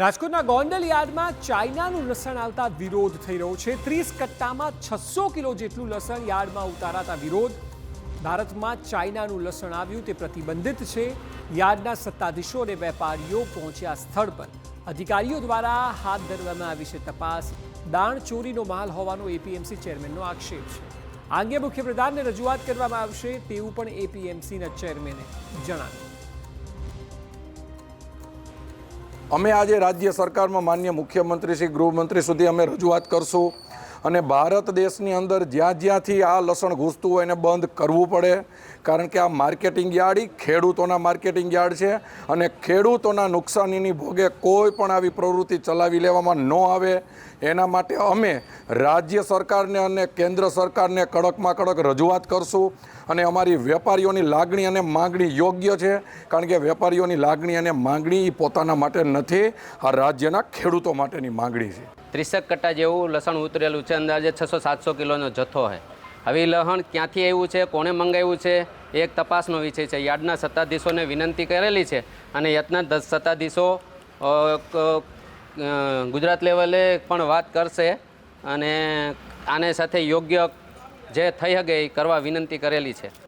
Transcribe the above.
રાજકોટના ગોંડલ યાર્ડમાં ચાઇનાનું લસણ આવતા વિરોધ થઈ રહ્યો છે. ત્રીસ કટ્ટામાં છસો કિલો જેટલું લસણ યાર્ડમાં ઉતારાતા વિરોધ. ભારતમાં ચાઇનાનું લસણ આવ્યું તે પ્રતિબંધિત છે. યાર્ડના સત્તાધીશો અને વેપારીઓ પહોંચ્યા સ્થળ પર. અધિકારીઓ દ્વારા હાથ ધરવામાં આવી છે તપાસ. દાણ ચોરીનો માલ હોવાનો એપીએમસી ચેરમેનનો આક્ષેપ છે. આ અંગે મુખ્યપ્રધાનને રજૂઆત કરવામાં આવશે તેવું પણ એપીએમસીના ચેરમેને જણાવ્યું. અમે આજે રાજ્ય સરકારમાં માન્ય મુખ્યમંત્રી શ્રી ગૃહમંત્રી સુધી અમે રજૂઆત કરશું. અને ભારત દેશની અંદર જ્યાં જ્યાંથી આ લસણ ઘૂસતું હોય એને બંધ કરવું પડે. કારણ કે આ માર્કેટિંગ યાર્ડ ખેડૂતોના માર્કેટિંગ યાર્ડ છે અને ખેડૂતોના નુકસાનીની ભોગે કોઈ પણ આવી પ્રવૃત્તિ ચલાવી લેવામાં ન આવે. એના માટે અમે રાજ્ય સરકારને અને કેન્દ્ર સરકારને કડકમાં કડક રજૂઆત કરશું અને અમારી વેપારીઓની લાગણી અને માગણી યોગ્ય છે. કારણ કે વેપારીઓની લાગણી અને માગણી પોતાના માટે નથી, આ રાજ્યના ખેડૂતો માટેની માગણી છે. ત્રીસેક કટ્ટા જેવું લસણ ઉતરેલું છે. અંદાજે છસો સાતસો કિલોનો જથ્થો છે હવે લસણ ક્યાંથી આવ્યું છે? કોણે મંગાવ્યું છે? એક તપાસનો વિષય છે. યાર્ડના સત્તાધીશોને વિનંતી કરેલી છે અને દસ સત્તાધીશો ગુજરાત લેવલે પણ વાત કરશે અને આને સાથે યોગ્ય જે થઈ શકે એ કરવા વિનંતી કરેલી છે.